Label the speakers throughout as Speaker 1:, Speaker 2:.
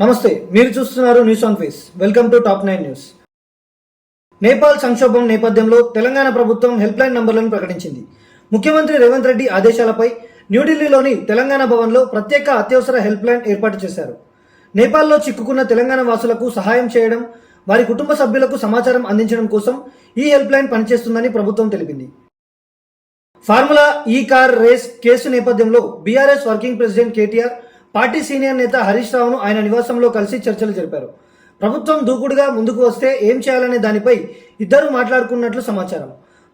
Speaker 1: నమస్తే మీరు చూస్తున్నారు news on face welcome to top nine news Nepal సంక్షోభం నేపథ్యంలో తెలంగాణ ప్రభుత్వం హెల్ప్ లైన్ నంబర్లను ప్రకటించింది. ముఖ్యమంత్రి రేవంత్ రెడ్డి ఆదేశాలపై న్యూఢిల్లీలోని తెలంగాణ భవన్లో ప్రత్యేక అత్యవసర హెల్ప్ లైన్ ఏర్పాటు చేశారు. నేపాల్లో చిక్కుకున్న తెలంగాణ వాసులకు సహాయం చేయడం వారి కుటుంబ సభ్యులకు సమాచారం అందించడం కోసం ఈ హెల్ప్ లైన్ పనిచేస్తుందని ప్రభుత్వం తెలిపింది. Formula E car race case నేపథ్యంలో BRS working president KTR party senior నేత హరీష్ రావును ఆయన నివాసంలో కలిసి చర్చలు జరిపారు. ప్రభుత్వం దూకుడుగా ముందుకు వస్తే ఏం చేయాలనే దానిపై ఇద్దరు మాట్లాడుకున్నట్లు సమాచారం.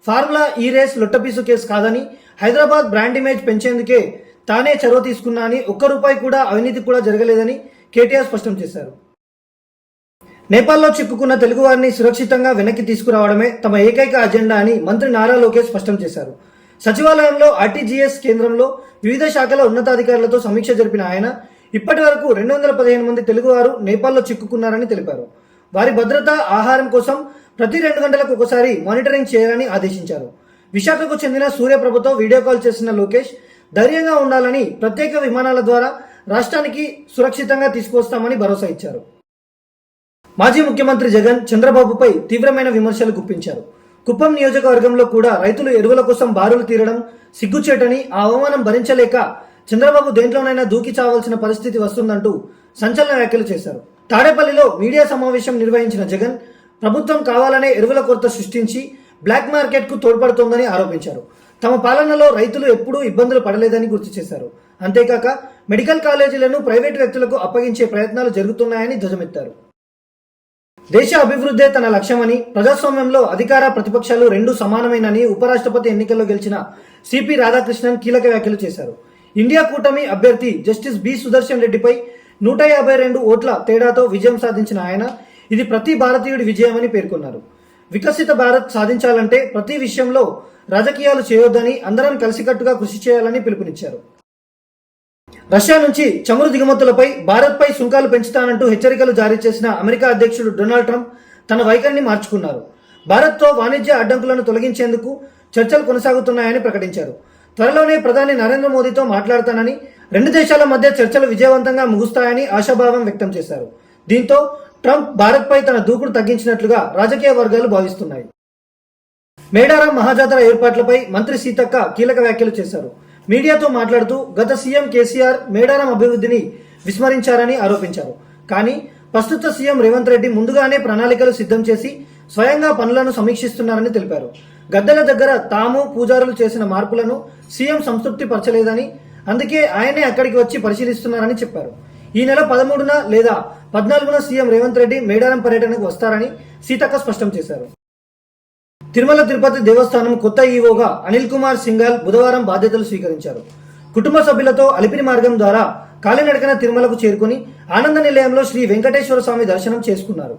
Speaker 1: ఫార్ములా ఈ రేస్ లొట్టపీసు కేసు కాదని హైదరాబాద్ బ్రాండ్ ఇమేజ్ పెంచేందుకే తానే చొరవ తీసుకున్నా అని ఒక్క రూపాయి కూడా అవినీతి కూడా జరగలేదని కేటీఆర్ స్పష్టం చేశారు. నేపాల్లో చిక్కుకున్న తెలుగువారిని సురక్షితంగా వెనక్కి తీసుకురావడమే తమ ఏకైక అజెండా అని మంత్రి నారా లోకేష్ స్పష్టం చేశారు. సచివాలయంలో ఆర్టీజీఎస్ కేంద్రంలో వివిధ శాఖల ఉన్నతాధికారులతో సమీక్ష జరిపిన ఆయన ఇప్పటి వరకు రెండు వందల పదిహేను మంది తెలుగువారు నేపాల్లో చిక్కుకున్నారని తెలిపారు. వారి భద్రత ఆహారం కోసం ప్రతి రెండు గంటలకు ఒకసారి మానిటరింగ్ చేయాలని ఆదేశించారు. విశాఖకు చెందిన సూర్యప్రభతో వీడియో కాల్ చేసిన లోకేష్ ధైర్యంగా ఉండాలని ప్రత్యేక విమానాల ద్వారా రాష్ట్రానికి సురక్షితంగా తీసుకొస్తామని భరోసా ఇచ్చారు. మాజీ ముఖ్యమంత్రి జగన్ చంద్రబాబుపై తీవ్రమైన విమర్శలు గుప్పించారు. కుప్పం నియోజకవర్గంలో కూడా రైతులు ఎరువుల కోసం బారులు తీరడం సిగ్గుచేటని ఆ అవమానం భరించలేక చంద్రబాబు దేంట్లోనైనా దూకి చావాల్సిన పరిస్థితి వస్తుందంటూ సంచలన వ్యాఖ్యలు చేశారు. తాడేపల్లిలో మీడియా సమావేశం నిర్వహించిన జగన్ ప్రభుత్వం కావాలనే ఎరువుల కొరత సృష్టించి బ్లాక్ మార్కెట్కు తోడ్పడుతోందని ఆరోపించారు. తమ పాలనలో రైతులు ఎప్పుడూ ఇబ్బందులు పడలేదని గుర్తు చేశారు. అంతేకాక మెడికల్ కాలేజీలను ప్రైవేటు వ్యక్తులకు అప్పగించే ప్రయత్నాలు జరుగుతున్నాయని ధ్వజమెత్తారు. దేశ అభివృద్ధే తన లక్ష్యమని ప్రజాస్వామ్యంలో అధికార ప్రతిపక్షాలు రెండు సమానమేనని ఉపరాష్ట్రపతి ఎన్నికల్లో గెలిచిన సిపి రాధాకృష్ణన్ కీలక వ్యాఖ్యలు చేశారు. ఇండియా కూటమి అభ్యర్థి జస్టిస్ బి సుదర్శన్ రెడ్డిపై నూట యాభై రెండు ఓట్ల తేడాతో విజయం సాధించిన ఆయన ఇది ప్రతి భారతీయుడి విజయమని పేర్కొన్నారు. వికసిత భారత్ సాధించాలంటే ప్రతి విషయంలో రాజకీయాలు చేయొద్దని అందరం కలిసికట్టుగా కృషి చేయాలని పిలుపునిచ్చారు. రష్యా నుంచి చమురు దిగుమతులపై భారత్పై సుంకాలు పెంచుతానంటూ హెచ్చరికలు జారీ చేసిన అమెరికా అధ్యక్షుడు డొనాల్డ్ ట్రంప్ తన వైఖరిని మార్చుకున్నారు. భారత్తో వాణిజ్య అడ్డంకులను తొలగించేందుకు చర్చలు కొనసాగుతున్నాయని ప్రకటించారు. త్వరలోనే ప్రధాని నరేంద్ర మోదీతో మాట్లాడతానని రెండు దేశాల మధ్య చర్చలు విజయవంతంగా ముగుస్తాయని ఆశాభావం వ్యక్తం చేశారు. దీంతో ట్రంప్ భారత్పై తన దూకుడు తగ్గించినట్లుగా రాజకీయ వర్గాలు భావిస్తున్నాయి. మేడారం మహాజాతర ఏర్పాట్లపై మంత్రి సీతక్క కీలక వ్యాఖ్యలు చేశారు. మీడియాతో మాట్లాడుతూ గత సీఎం కేసీఆర్ మేడారం అభివృద్ధిని విస్మరించారని ఆరోపించారు. కానీ ప్రస్తుత సీఎం రేవంత్ రెడ్డి ముందుగానే ప్రణాళికలు సిద్ధం చేసి స్వయంగా పనులను సమీక్షిస్తున్నారని తెలిపారు. గద్దెల దగ్గర తాము పూజారులు చేసిన మార్పులను సీఎం సంతృప్తి పరచలేదని అందుకే ఆయనే అక్కడికి వచ్చి పరిశీలిస్తున్నారని చెప్పారు. ఈ నెల పదమూడున లేదా పద్నాలుగున సీఎం రేవంత్ రెడ్డి మేడారం పర్యటనకు వస్తారని సీతక్క స్పష్టం చేశారు. తిరుమల తిరుపతి దేవస్థానం కొత్త ఈవోగా అనిల్ కుమార్ సింగాల్ బుధవారం బాధ్యతలు స్వీకరించారు. కుటుంబ సభ్యులతో అలిపిరి మార్గం ద్వారా కాలినడకన తిరుమలకు చేరుకుని ఆనంద నిలయంలో శ్రీ వెంకటేశ్వర స్వామి దర్శనం చేసుకున్నారు.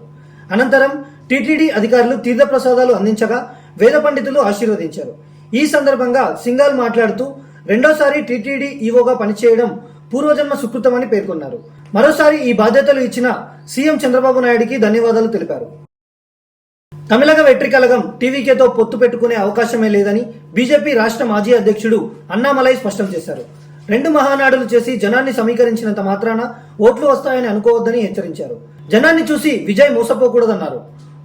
Speaker 1: అనంతరం టీటీడీ అధికారులు తీర్థప్రసాదాలు అందించగా వేద పండితులు ఆశీర్వదించారు. ఈ సందర్భంగా సింగాల్ మాట్లాడుతూ రెండోసారి టీటీడీ ఈవోగా పనిచేయడం పూర్వజన్మ సుకృతమని పేర్కొన్నారు. మరోసారి ఈ బాధ్యతలు ఇచ్చిన సీఎం చంద్రబాబు నాయుడికి ధన్యవాదాలు తెలిపారు. తమిళగ వెట్రికలగం టీవీకేతో పొత్తు పెట్టుకునే అవకాశమే లేదని బీజేపీ రాష్ట్ర మాజీ అధ్యక్షుడు అన్నామలై స్పష్టం చేశారు. రెండు మహానాడులు చేసి జనాన్ని సమీకరించినంత మాత్రాన ఓట్లు వస్తాయని అనుకోవద్దని హెచ్చరించారు. జనాన్ని చూసి విజయ్ మోసపోకూడదన్నారు.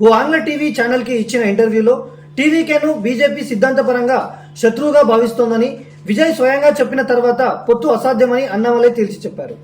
Speaker 1: ఓ ఆంగ్ల టీవీ ఛానల్కి ఇచ్చిన ఇంటర్వ్యూలో టీవీకేను బీజేపీ సిద్ధాంతపరంగా శత్రువుగా భావిస్తోందని విజయ్ స్వయంగా చెప్పిన తర్వాత పొత్తు అసాధ్యమని అన్నామలై తేల్చి చెప్పారు.